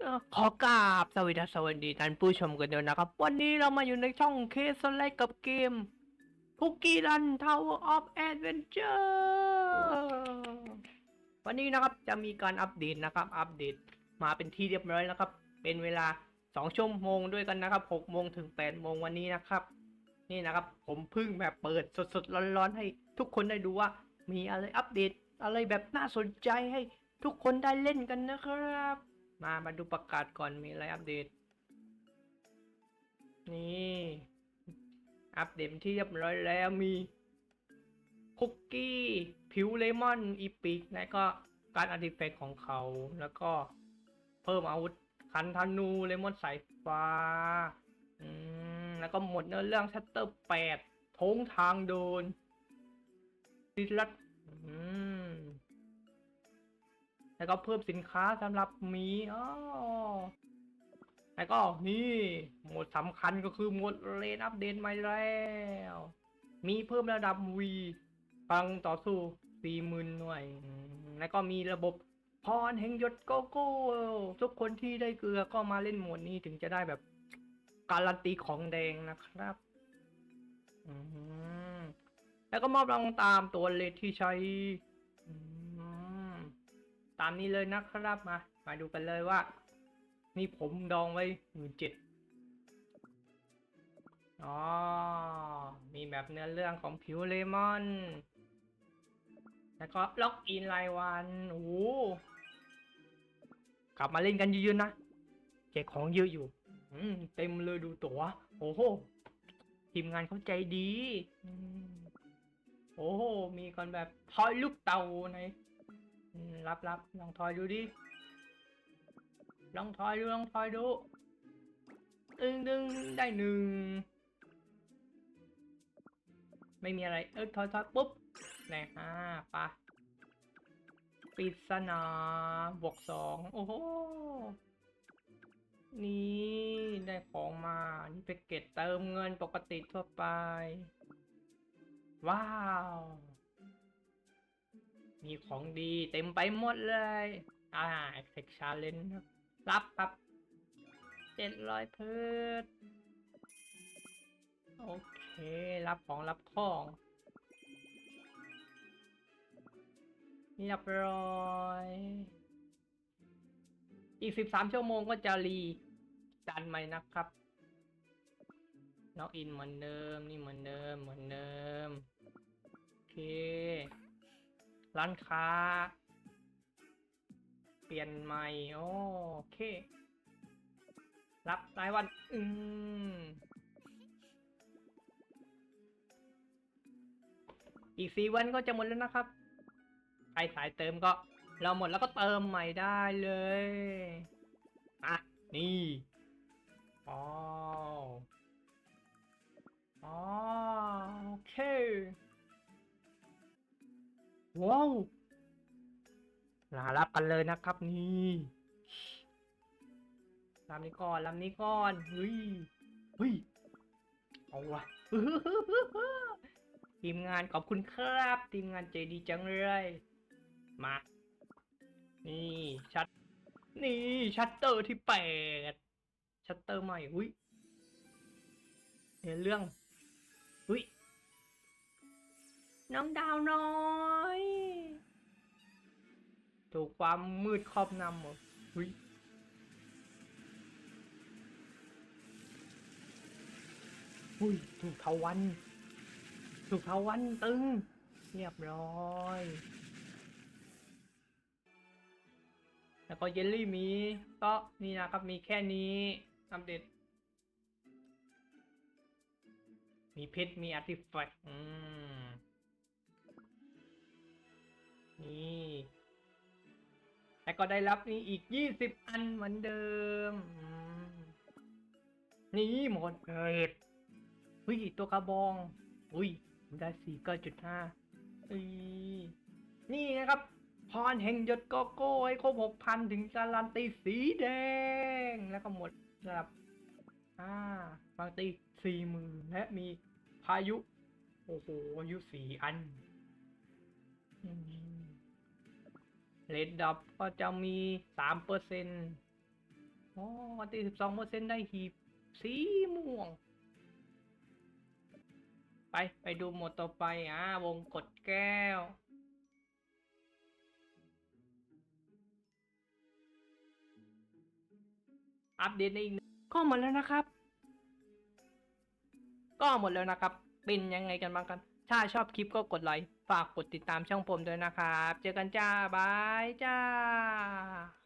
เอ่อขอกราบสวัสดีสวัสดีท่านผู้ชมกันด้วยนะครับ วันนี้เรามาอยู่ในช่องเคสไลด์กับเกมคุกกี้รันทาวเวอร์ออฟแอดเวนเจอร์วันนี้นะครับจะมีการอัปเดตนะครับ อัปเดตมาเป็นที่เรียบร้อยแล้วครับ เป็นเวลา 2 ชั่วโมงด้วยกันนะครับ6โมงถึง8โมงวันนี้นะครับ นี่นะครับ ผมเพิ่งแบบเปิดสดๆร้อนๆให้ทุกคนได้ดูว่า มีอะไรอัปเดตอะไรแบบน่าสนใจให้ทุกคนได้เล่นกันนะครับ มามาดูประกาศก่อนมีอะไรอัปเดต นี่ อัปเดตที่เรียบร้อยแล้วมีคุกกี้ ผิวเลมอน อีพิก และก็การอาร์ติแฟกต์ของเขา แล้วก็เพิ่มอาวุธคันธนู เลมอนสายฟ้า อืม แล้วก็หมดเนื้อเรื่องชัตเตอร์แปดทงทางโดนดิลัด แล้วก็เพิ่มสินค้าสำหรับหมีอ๋อแล้วก็นี่หมดสำคัญก็คือหมดเลนอัปเดตใหม่แล้ว มีเพิ่มระดับ V พลังต่อสู้สี่หมื่นหน่วย แล้วก็มีระบบพรแห่งยดโกโก้ทุกคนที่ได้เกลือก็มาเล่นโหมดนี้ถึงจะได้แบบการันตีของแดงนะครับอืแล้วก็มอบรางวัลตามตัวเลขที่ใช้อื ตามนี้เลยนะครับมา มาดูกันเลยว่า นี่ผมดองไว้หมื่นเจ็ดอ๋อ มีแบบเนื้อเรื่องของผิวเลมอน แล้วก็ล็อกอินรายวัน โอ้กลับมาเล่นกันเยอะๆนะแจกของเยอะอยู่ อืม เต็มเลยดูตัว โอ้โห ทีมงานเขาใจดี โอ้โห มีคนแบบทอยลูกเต่าใน รับรับลองทอยดูดิ ลองทอยดู ลองทอยดูตึงดึงได้หนึ่ง ไม่มีอะไร เออทอยทอยปุ๊บแน่อ่าปะปริศนาบวกสองโอ้โห นี่ได้ของมา นี่เป็นเกตเติมเงินปกติทั่วไป ว้าว มีของดีเต็มไปหมดเลย อ่าเอ็กชาเลนครับ รับครับเจ็ดร้อยพืชโอเค รับของรับของเรียบร้อย อีกสิบสามชั่วโมงก็จะรีจันใหม่นะครับล็อกอินเหมือนเดิม นี่เหมือนเดิม เหมือนเดิม โอเค ร้านค้า เปลี่ยนใหม่ โอเค รับรายวัน อืม อีกสี่วันก็จะหมดแล้วนะครับ ใครสายเติมก็ เราหมดแล้วก็เติมใหม่ได้เลย อะ นี่อ๋ออ๋อโอเค ว้าวนารับกันเลยนะครับนี่ลำนี้ก่อนลำนี้ก่อนเฮ้ยเฮ้ยเอาวะทีมงานขอบคุณครับ ทีมงานใจดีจังเลยมานี่ชัด นี่ชัตเตอร์ที่แปดชัตเตอร์ใหม่อุ้ยเนเรื่องอุ้ย น้องดาวน้อยถูกความมืดครอบนำหรอหุยหุยถูกเทาวัน ถูกเทาวันตึง เรียบร้อย แล้วก็เยลลี่มีก็นี่นะครับมีแค่นี้อัปเดตมีเพชรมีอาร์ติแฟกต์อืม นี่แต่ก็ได้รับนี่อีกยี่สิบอันเหมือนเดิม นี่หมดเกรดอุ้ยตัวกระบอง อุ้ยได้สี่ก้าจุดห้านี่นะครับพรแห่งยดโกโก้ให้ครบหกพันถึงการันตีสีแดง แล้วก็หมดสำหรับอ่าการันตีสี่หมื่นและมีพายุ โอ้โหอายุสี่อันอืม เลดดับก็จะมีสามเปอร์เซ็นอ๋ออันตีสิบสองเปอร์เซ็นต์ได้หีบสีม่วง ไป ไปดูหมดต่อไป อ่าวงกดแก้ว อัปเดตในอีกก็หมดแล้วนะครับ ก็หมดแล้วนะครับ เป็นยังไงกันบ้างกัน ถ้าชอบคลิปก็กดไลค์ ฝากกดติดตามช่องผมด้วยนะครับ เจอกันจ้า บายจ้า